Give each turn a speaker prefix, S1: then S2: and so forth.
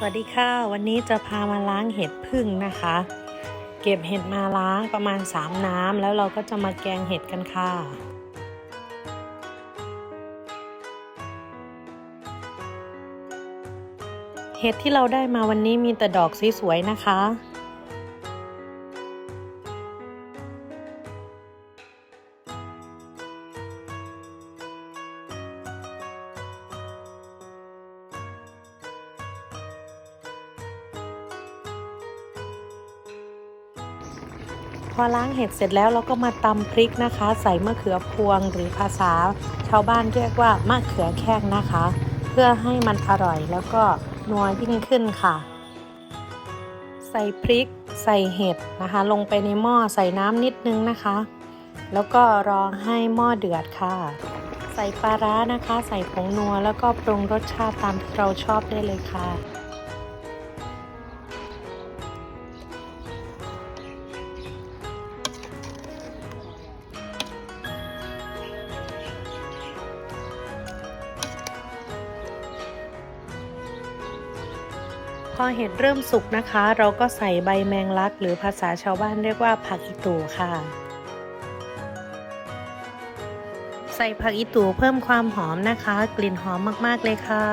S1: สวัสดีค่ะ วันนี้จะพามาล้างเห็ดพึ่งนะคะ เก็บเห็ดมาล้างประมาณ 3 น้ำแล้วเราก็จะมาแกงเห็ดกันค่ะ เห็ดที่เราได้มาวันนี้มีแต่ดอกสวยๆนะคะ อล้างเห็ดเสร็จแล้วเราก็มาตำพริกนะคะ ใส่มะเขือพวงหรือภาษา ชาวบ้านเรียกว่ามะเขือแข้งนะคะ เพื่อให้มันอร่อยแล้วก็นัวยิ่งขึ้นค่ะ ใส่พริกใส่เห็ดนะคะ ลงไปในหม้อใส่น้ำนิดนึงนะคะ แล้วก็รอให้หม้อเดือดค่ะ ใส่ปลาร้านะคะ ใส่ผงนัวแล้วก็ปรุงรสชาติตามที่เราชอบได้เลยค่ะ พอเห็ดเริ่มสุกนะคะ เราก็ใส่ใบแมงลัก หรือภาษาชาวบ้านเรียกว่าผักอีตูค่ะ ใส่ผักอีตูเพิ่มความหอมนะคะ กลิ่นหอมมากๆเลยค่ะ